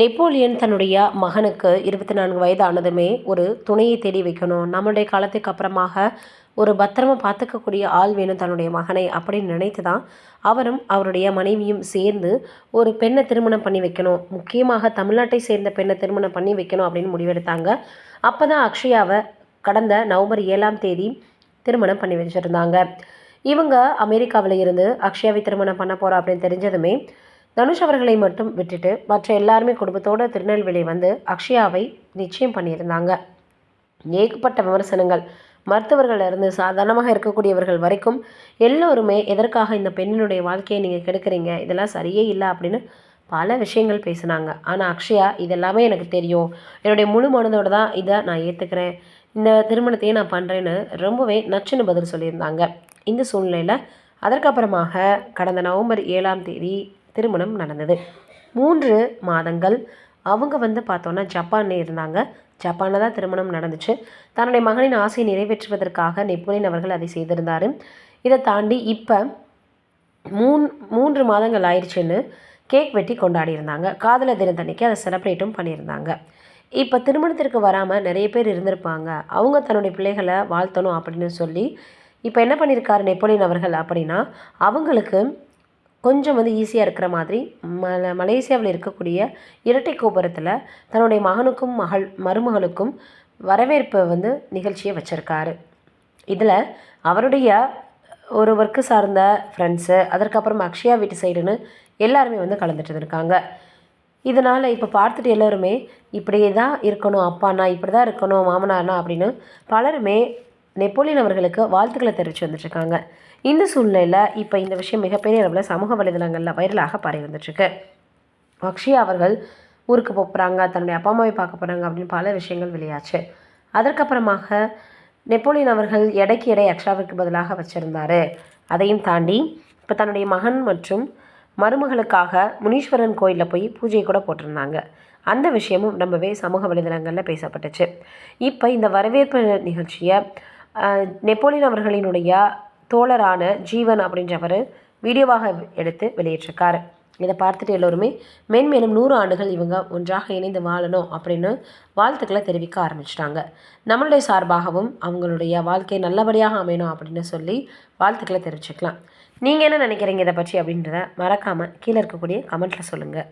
Napoleon தன்னுடைய மகனுக்கு இருபத்தி நான்கு வயது ஆனதுமே ஒரு துணையை தேடி வைக்கணும். நம்மளுடைய காலத்துக்கு அப்புறமாக ஒரு பத்திரமா பார்த்துக்கக்கூடிய ஆள் வேணும் தன்னுடைய மகனை அப்படின்னு நினைத்து தான் அவரும் அவருடைய மனைவியும் சேர்ந்து ஒரு பெண்ணை திருமணம் பண்ணி வைக்கணும். முக்கியமாக தமிழ்நாட்டை சேர்ந்த பெண்ணை திருமணம் பண்ணி வைக்கணும் அப்படின்னு முடிவெடுத்தாங்க. அப்போ தான் அக்ஷயாவை கடந்த நவம்பர் ஏழாம் தேதி திருமணம் பண்ணி வச்சுருந்தாங்க. இவங்க அமெரிக்காவில் இருந்து அக்ஷயாவை திருமணம் பண்ண போகிறோம் அப்படின்னு தெரிஞ்சதுமே தனுஷ் அவர்களை மட்டும் விட்டுட்டு மற்ற எல்லாருமே குடும்பத்தோட திருநெல்வேலி வந்து அக்ஷயாவை நிச்சயம் பண்ணியிருந்தாங்க. ஏகப்பட்ட விமர்சனங்கள். மருத்துவர்களிருந்து சாதாரணமாக இருக்கக்கூடியவர்கள் வரைக்கும் எல்லோருமே எதற்காக இந்த பெண்ணினுடைய வாழ்க்கையை நீங்கள் கெடுக்குறீங்க? இதெல்லாம் சரியே இல்லை அப்படின்னு பல விஷயங்கள் பேசினாங்க. ஆனால் அக்ஷயா இதெல்லாமே எனக்கு தெரியும். என்னுடைய முழு மனதோடு தான் இதை நான் ஏற்றுக்கிறேன் இந்த திருமணத்தையே நான் பண்ணுறேன்னு ரொம்பவே நச்சுன்னு பதில் சொல்லியிருந்தாங்க. இந்த சூழ்நிலையில் அதற்கப்புறமாக கடந்த நவம்பர் ஏழாம் தேதி திருமணம் நடந்தது. மூன்று மாதங்கள் அவங்க வந்து பார்த்தோன்னா ஜப்பானே இருந்தாங்க. ஜப்பானில் தான் திருமணம் நடந்துச்சு. தன்னுடைய மகனின் ஆசையை நிறைவேற்றுவதற்காக நெப்போலியன் அவர்கள் அதை செய்திருந்தார். இதை தாண்டி இப்போ மூன் மூன்று மாதங்கள் ஆயிடுச்சுன்னு கேக் வெட்டி கொண்டாடியிருந்தாங்க. காதலர் தினத்தன்னைக்கு அதை செலிப்ரேட்டும் பண்ணியிருந்தாங்க. இப்போ திருமணத்திற்கு வராமல் நிறைய பேர் இருந்திருப்பாங்க. அவங்க தன்னுடைய பிள்ளைகளை வாழ்த்தணும் அப்படின்னு சொல்லி இப்போ என்ன பண்ணியிருக்காரு நெப்போலியன் அவர்கள் அப்படின்னா அவங்களுக்கு கொஞ்சம் வந்து ஈஸியாக இருக்கிற மாதிரி மல மலேசியாவில் இருக்கக்கூடிய இரட்டை கோபுரத்தில் தன்னுடைய மகனுக்கும் மகள் மருமகளுக்கும் வரவேற்பு வந்து நிகழ்ச்சியை வச்சுருக்காரு. இதில் அவருடைய ஒரு ஒர்க்கு சார்ந்த ஃப்ரெண்ட்ஸு அதற்கப்புறம் அக்ஷயா வீட்டு சைடுன்னு எல்லாருமே வந்து கலந்துட்டு இருக்காங்க. இதனால் இப்போ பார்த்துட்டு எல்லோருமே இப்படியே தான் இருக்கணும் அப்பானா இப்படி தான் இருக்கணும் மாமனார்னா அப்படின்னு பலருமே நெப்போலியன் அவர்களுக்கு வாழ்த்துக்களை தெரிவித்து வந்துட்டுருக்காங்க. இந்த சூழ்நிலையில் இப்போ இந்த விஷயம் மிகப்பெரிய அளவில் சமூக வலைதளங்களில் வைரலாக பரவி வந்துட்டுருக்கு. அக்ஷயா அவர்கள் ஊருக்கு போகிறாங்க தன்னுடைய அப்பா அம்மாவை பார்க்க போகிறாங்க அப்படின்னு பல விஷயங்கள் வெளியாச்சு. அதற்கப்புறமாக நெப்போலியன் அவர்கள் எடைக்கு எடை அக்ஷாவிற்கு பதிலாக வச்சுருந்தாரு. அதையும் தாண்டி இப்போ தன்னுடைய மகன் மற்றும் மருமகளுக்காக முனீஸ்வரன் கோயிலில் போய் பூஜை கூட போட்டிருந்தாங்க. அந்த விஷயமும் ரொம்பவே சமூக வலைதளங்களில் பேசப்பட்டுச்சு. இப்போ இந்த வரவேற்பு நிகழ்ச்சியை நெப்போலியன் அவர்களினுடைய தோழரான ஜீவன் அப்படின்றவர் வீடியோவாக எடுத்து வெளியிட்டிருக்காரு. இதை பார்த்துட்டு எல்லோருமே மென்மேலும் நூறு ஆண்டுகள் இவங்க ஒன்றாக இணைந்து வாழணும் அப்படின்னு வாழ்த்துக்களை தெரிவிக்க ஆரம்பிச்சிட்டாங்க. நம்மளுடைய சார்பாகவும் அவங்களுடைய வாழ்க்கை நல்லபடியாக அமையணும் அப்படின்னு சொல்லி வாழ்த்துக்களை தெரிவிச்சுக்கலாம். நீங்கள் என்ன நினைக்கிறீங்க இதை பற்றி அப்படின்றத மறக்காமல் கீழே இருக்கக்கூடிய கமெண்ட்டில் சொல்லுங்கள்